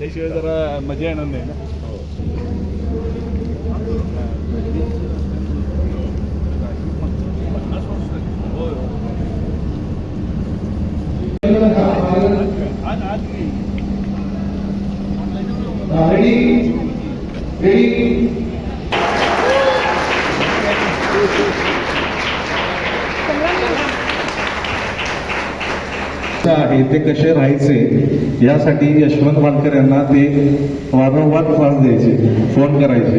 ليش ترى مجانا هنا Ready? Ready? आज आहे ते कसे राहायचे यासाठी यशवंत वाडकर यांना ते वारंवार त्रास द्यायचे फोन करायचे.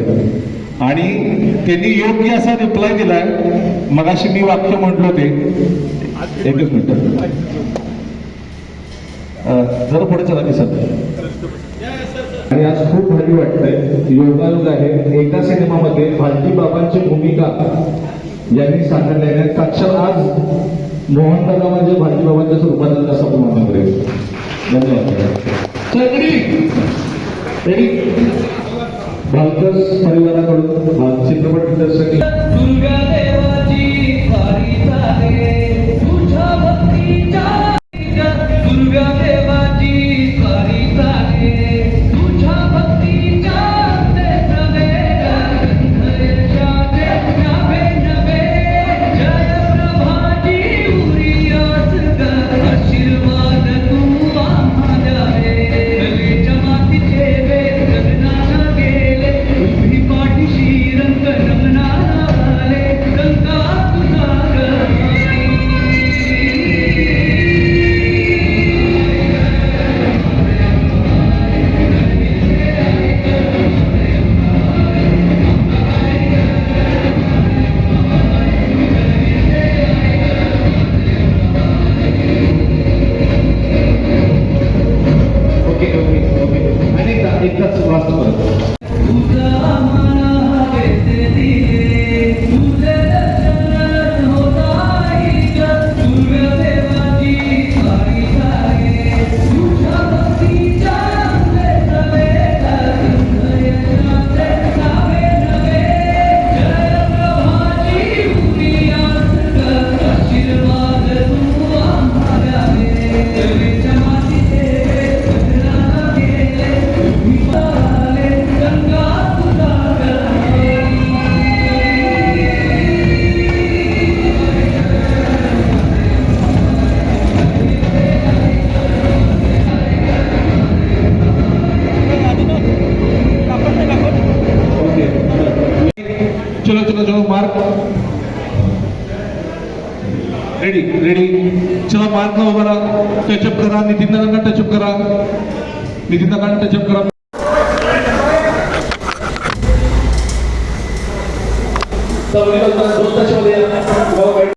आणि त्यांनी योग्य असा रिप्लाय दिलाय. मगाशी मी वाक्य म्हटलो ते. एकच मिनिट. जर पुढे चला की सर. आणि आज खूप भारी वाटतंय. योगायोग आहे एका सिनेमामध्ये भालजी बाबांची भूमिका यांनी साकारली साक्षर आज मोहन दादा म्हणजे भालजी बाबांच्या स्वरूपात असं आपण म्हणतो करेल धन्यवाद? भालकस परिवाराकडून चित्रपट दिग्दर्शक লেখা আছে বাস্তবায়ন चलो चलो चलो मार्क रेडी रेडी चला मार्क उभा राहा टचअप करा नितीन दादांना टचअप करा नितीन दादांना टचअप करा दोन तासामध्ये